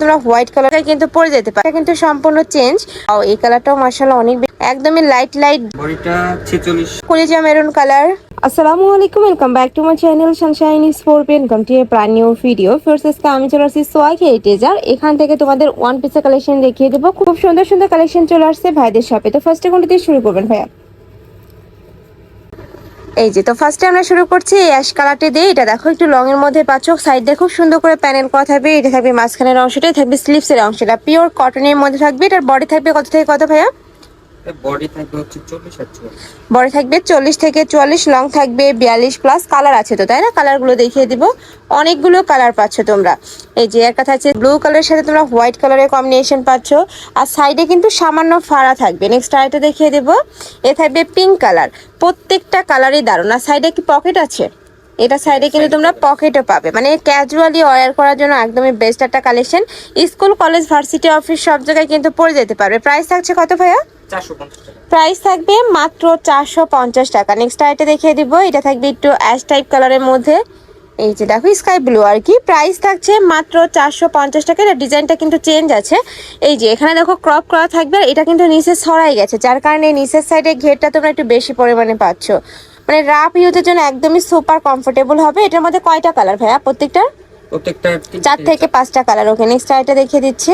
তোমরা white colour কিন্তু পরে যেতে পারো। এটা কিন্তু সম্পূর্ণ চেঞ্জ ও এই কালারটাও মার্শাল্লাহ অনেক একদমই লাইট লাইট বডিটা ছেচল্লিশ। কলিজা মেরুন কালার আসসালামু আলাইকুম welcome back to my channel sunshine স্পোর্পিয়ান come to brand new video first আজকে আমি চলে আসছি সোয়াক হেরিটেজার এখান থেকে তোমাদের ওয়ান পিসের কালেকশন দেখিয়ে দেবো। খুব সুন্দর সুন্দর কালেকশন চলে আসছে ভাইদের শপে তো ফার্স্টে কোনটা দিয়ে শুরু করবেন ভাইয়া? এই যে, তো ফার্স্টে আমরা শুরু করছি এই অ্যাশ কালারটি দিয়ে। এটা দেখো, একটু লং এর মধ্যে পাচ্ছ। সাইড দিয়ে খুব সুন্দর করে প্যানেল করা থাকবে। এটা থাকবে মাঝখানের অংশটাই, থাকবে স্লিপসের অংশটা। পিওর কটনের মধ্যে থাকবে। এটার বডি থাকবে কত থেকে কত ভাইয়া? বডি থাকবে চল্লিশ আর চুয়াল্লিশ। বড় থাকবে চল্লিশ থেকে চুয়াল্লিশ লং থাকবে বিয়াল্লিশ প্লাস কালার আছে তো, তাই না? কালারগুলো দেখিয়ে দিব। অনেকগুলো কালার পাচ্ছ তোমরা। এই যে একটা থাকছে ব্লু কালারের সাথে তোমরা হোয়াইট কালারের কম্বিনেশন পাচ্ছ। আর সাইডে কিন্তু সামান্য ফাড়া থাকবে। নেক্সট আরেকটা দেখিয়ে দেবো। এ থাকবে পিঙ্ক কালার প্রত্যেকটা কালারই দারুণ। আর সাইডে কি পকেট আছে? এটা সাইডে কিন্তু তোমরা পকেটও পাবে। মানে ক্যাজুয়ালি ওয়্যার করার জন্য একদমই বেস্ট একটা collection school college varsity office সব জায়গায় কিন্তু পরে যেতে পারবে। প্রাইস থাকছে কত ভাইয়া? প্রাইস থাকবে মাত্র চারশো পঞ্চাশ টাকা। নেক্সট আইটা দেখিয়ে দিব এটা থাকবে একটু অ্যাশ টাইপ কালারের মধ্যে। এই যে দেখো স্কাই ব্লু আর কি। প্রাইস থাকছে মাত্র চারশো পঞ্চাশ টাকা। এটা ডিজাইনটা কিন্তু চেঞ্জ আছে। এই যে এখানে দেখো ক্রপ করা থাকবে এটা কিন্তু নিচে ছড়াই গেছে। যার কারণে নিচের সাইডে ঘেরটা তোমরা একটু বেশি পরিমাণে পাচ্ছ। মানে রাফ ইউজের জন্য একদমই সুপার কমফোর্টেবল হবে। এটার মধ্যে কয়টা কালার ভাইয়া প্রত্যেকটা প্রত্যেকটা চার থেকে পাঁচটা কালার ওকে নেক্সট আইটা দেখিয়ে দিচ্ছি।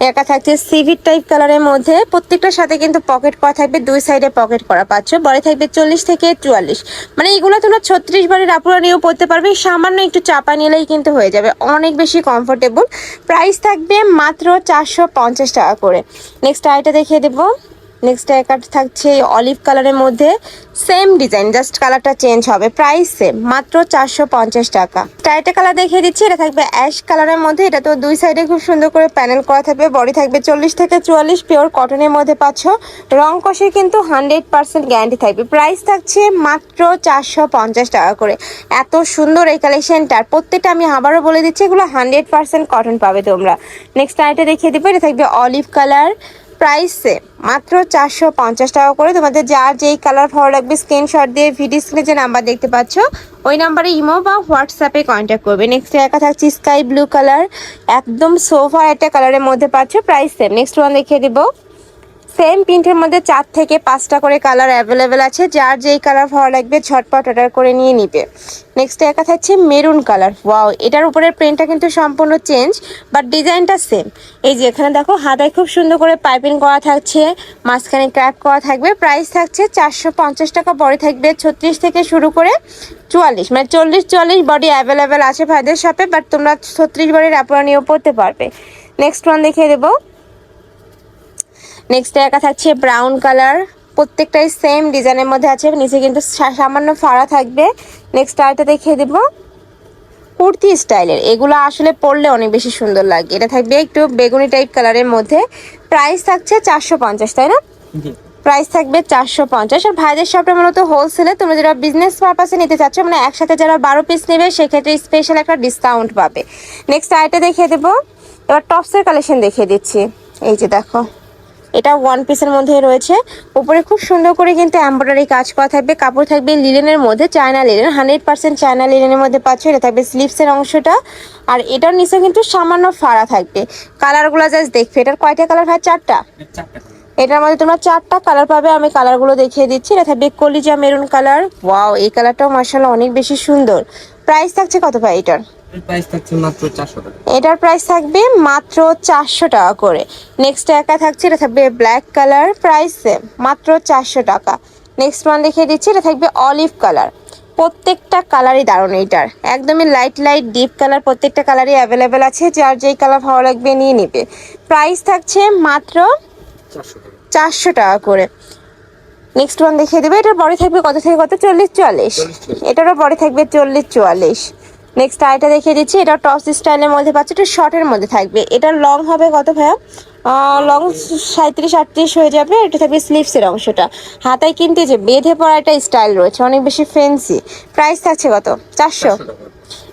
একা থাকছে সিভিট টাইপ কালারের মধ্যে প্রত্যেকটার সাথে কিন্তু পকেট করা থাকবে, দুই সাইডে পকেট করা পাচ্ছ। বড় থাকবে চল্লিশ থেকে চুয়াল্লিশ। মানে এগুলো তোমরা ছত্রিশ বারের আপুরা নিয়েও পড়তে পারবে, সামান্য একটু চাপা নিলেই কিন্তু হয়ে যাবে, অনেক বেশি কমফোর্টেবল প্রাইস থাকবে মাত্র চারশো পঞ্চাশ টাকা করে। নেক্সট আইটা দেখিয়ে দেবো। নেক্সট একটা থাকছে এই অলিভ কালারের মধ্যে সেম ডিজাইন জাস্ট কালারটা চেঞ্জ হবে প্রাইস সেম মাত্র চারশো পঞ্চাশ টাকা। টাইটা কালার দেখিয়ে দিচ্ছি, এটা থাকবে অ্যাশ কালারের মধ্যে, এটা তো দুই সাইডে খুব সুন্দর করে প্যানেল করা থাকবে বডি থাকবে চল্লিশ থেকে চুয়াল্লিশ পিওর কটনের মধ্যে পাচ্ছ। রং কষে কিন্তু হান্ড্রেড পার্সেন্ট গ্যারান্টি থাকবে প্রাইস থাকছে মাত্র চারশো পঞ্চাশ টাকা করে। এত সুন্দর এই কালেকশনটার প্রত্যেকটা আমি আবারও বলে দিচ্ছি, এগুলো হান্ড্রেড পার্সেন্ট কটন পাবে তোমরা। নেক্সট আইটা দেখিয়ে দিবো, এটা থাকবে অলিভ কালার প্রাইস সেম মাত্র চারশো পঞ্চাশ টাকা করে। তোমাদের যার যেই কালার ভালো লাগবে স্ক্রিনশট দিয়ে ভিডিও স্ক্রিনে যে নাম্বার দেখতে পাচ্ছ, ওই নাম্বারে ইমো বা হোয়াটসঅ্যাপে কন্ট্যাক্ট করবে। নেক্সট একা থাকছি স্কাই ব্লু কালার একদম সোফা একটা কালারের মধ্যে পাচ্ছ প্রাইস সেম নেক্সট ওয়ান দেখিয়ে দেবো। সেম প্রিন্টের মধ্যে চার থেকে পাঁচটা করে কালার অ্যাভেলেবেল আছে। যার যেই কালার ভালো লাগবে, ঝটপট অর্ডার করে নিয়ে নিবে। নেক্সট একা থাকছে মেরুন কালার ওয়াও এটার উপরের প্রিন্টটা কিন্তু সম্পূর্ণ চেঞ্জ বাট ডিজাইনটা সেম এই যে এখানে দেখো, হাতায় খুব সুন্দর করে পাইপিং করা থাকছে, মাঝখানে ক্র্যাক করা থাকবে। প্রাইস থাকছে চারশো পঞ্চাশ টাকা, বডি থাকবে ছত্রিশ থেকে শুরু করে চুয়াল্লিশ। মানে চল্লিশ চুয়াল্লিশ বডি অ্যাভেলেবেল আছে ভাইদের শপে বাট তোমরা ছত্রিশ বডির আপনারা নিয়েও পড়তে পারবে। নেক্সট ওয়ান দেখিয়ে দেবো। নেক্সট একা থাকছে ব্রাউন কালার প্রত্যেকটাই সেম ডিজাইনের মধ্যে আছে। নিচে কিন্তু সামান্য ফাড়া থাকবে। নেক্সট আরেকটা দেখিয়ে দেবো। কুর্তি স্টাইলের এগুলো আসলে পরলে অনেক বেশি সুন্দর লাগে। এটা থাকবে একটু বেগুনি টাইপ কালারের মধ্যে। প্রাইস থাকছে চারশো পঞ্চাশ তাই না? প্রাইস থাকবে চারশো পঞ্চাশ। আর ভাইদের শপটা মূলত হোলসেলে তোমরা যারা বিজনেস পারপাসে নিতে চাচ্ছ মানে একসাথে যারা বারো পিস নেবে সেক্ষেত্রে স্পেশাল একটা ডিসকাউন্ট পাবে। নেক্সট আইটা দেখিয়ে দেবো। এবার টপসের কালেকশন দেখিয়ে দিচ্ছি। এই যে দেখো। এটা ওয়ান পিসের মধ্যে রয়েছে। উপরে খুব সুন্দর করে কিন্তু এমব্রয়ডারি কাজ করা থাকবে। কাপড় থাকবে লিলেনের মধ্যে China linen hundred percent China লিলেনের মধ্যে পাচ্ছ এটা থাকবে স্লিভসের অংশটা। আর এটার নিচে কিন্তু সামান্য ফাড়া থাকবে। কালারগুলো জাস্ট দেখবে। এটার কয়টা কালার হয় চারটা। এটার মধ্যে তোমরা চারটা কালার পাবে। আমি কালারগুলো দেখিয়ে দিচ্ছি। এটা থাকবে কলিজা মেরুন কালার ওয়াও এই কালারটাও মার্শাল্লাহ অনেক বেশি সুন্দর। প্রাইস থাকছে কত ভাই এটার? এটার প্রাইস থাকবে মাত্র চারশো টাকা করে। নেক্সট একা থাকছে এটা থাকবে ব্ল্যাক কালার প্রাইস মাত্র চারশো টাকা। নেক্সট ওয়ান দেখিয়ে দিচ্ছি এটা থাকবে অলিভ কালার প্রত্যেকটা কালারই দারুণ এইটার। একদমই লাইট লাইট ডিপ কালার প্রত্যেকটা কালারই অ্যাভেলেবেল আছে যার যেই কালার ভালো লাগবে নিয়ে নিবে। প্রাইস থাকছে মাত্র চারশো টাকা। করে। নেক্সট ওয়ান দেখিয়ে দেবে এটার বডি থাকবে কত থেকে কত? চল্লিশ চুয়াল্লিশ। এটারও বডি থাকবে চল্লিশ চুয়াল্লিশ। নেক্সট আইটা দেখিয়ে দিচ্ছি। এটা টপস স্টাইলের মধ্যে পাচ্ছে এটা শর্টের মধ্যে থাকবে। এটা লং হবে কত ভাইয়া? লং সাঁত্রিশ আটত্রিশ হয়ে যাবে এটা থাকবে স্লিভসের অংশটা। হাতায় কিনতে যে বেঁধে পড়া একটা স্টাইল রয়েছে অনেক বেশি ফেন্সি প্রাইস থাকছে কত? চারশো।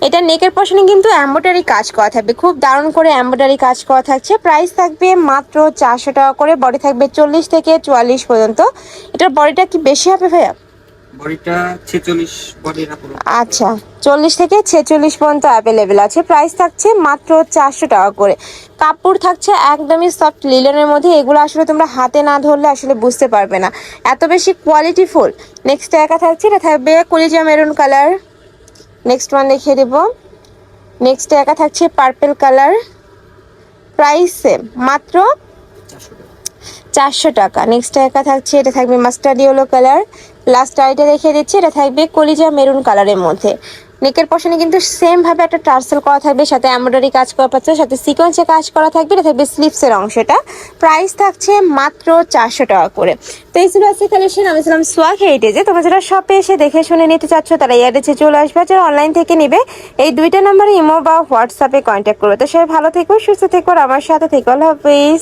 এটা নেকের পশনে কিন্তু এম্ব্রয়ডারি কাজ করা থাকবে খুব দারুণ করে এম্ব্রয়ডারি কাজ করা থাকছে। প্রাইস থাকবে মাত্র চারশো টাকা করে বডি থাকবে চল্লিশ থেকে চুয়াল্লিশ পর্যন্ত। এটার বডিটা কি বেশি হবে ভাইয়া? বডিটা আচ্ছা চল্লিশ থেকে ছেচল্লিশ পর্যন্ত অ্যাভেলেবেল আছে। প্রাইস থাকছে মাত্র চারশো টাকা করে। কাপড় থাকছে একদমই সফট লিলেনের মধ্যে। এগুলো আসলে তোমরা হাতে না ধরলে আসলে বুঝতে পারবে না। এত বেশি কোয়ালিটি ফুল নেক্সট একা থাকছে এটা থাকবে কলিজা মেরুন কালার নেক্সট ওয়ান দেখিয়ে দেবো। নেক্সট একা থাকছে পার্পেল কালার প্রাইস সেম মাত্র চারশো টাকা। চারশো টাকা। নেক্সট একা থাকছে এটা থাকবে মাস্টার্ড ইয়েলো কালার লাস্ট আইটা রেখে দিচ্ছি, এটা থাকবে কলিজা মেরুন কালারের মধ্যে। নেকের পশনে কিন্তু সেম ভাবে একটা টার্সেল করা থাকবে, সাথে এমব্রয়ডারি কাজ করা পাচ্ছে সাথে সিকোয়েন্সে কাজ করা থাকবে, এটা থাকবে স্লিপসের অংশটা। প্রাইস থাকছে মাত্র চারশো টাকা করে। তো এই ছিল আজকে কালেকশন আমি ছিলাম সোয়াগ হেরিটেজে তোমরা যারা শপে এসে দেখে শুনে নিতে চাচ্ছ, তারা অ্যাড্রেসে চলে আসবে যারা অনলাইন থেকে নেবে, এই দুইটা নাম্বারে ইমো বা হোয়াটসঅ্যাপে কন্ট্যাক্ট করবে। তো সবাই ভালো থেকো, সুস্থ থেকো আমার সাথে থেকো। আল্লাহ হাফিজ।